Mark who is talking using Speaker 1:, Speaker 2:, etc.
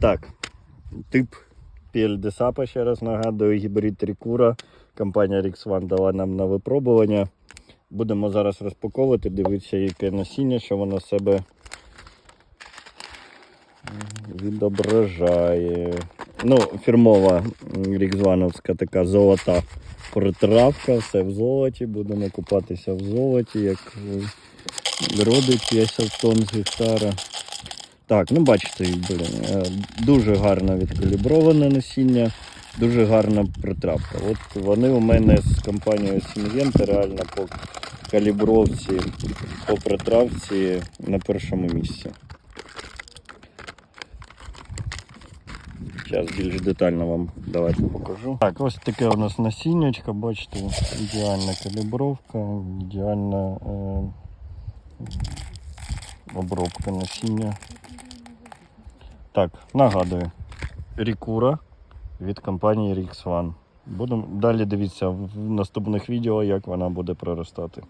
Speaker 1: Так, тип PLD ще раз нагадую, гібрид Рікура. Компанія Rix One дала нам на випробування. Будемо зараз розпаковувати, дивитися, яке насіння, що воно себе відображає. Ну, фірмова рікзвановська така золота притравка, все в золоті. Будемо купатися в золоті, як родить 50 тонн з гектара. Так, ну бачите, блін, е, дуже гарно відкаліброване насіння, дуже гарна притравка. От вони у мене з компанією Сінгента реально по калібровці, по притравці на першому місці. Зараз більш детально вам давайте покажу. Так, ось таке у нас насіннячко, бачите, ідеальна калібровка, ідеальна е, обробка насіння. Так, нагадую, Рікура від компанії Rix. Будемо далі дивитися в наступних відео, як вона буде проростати.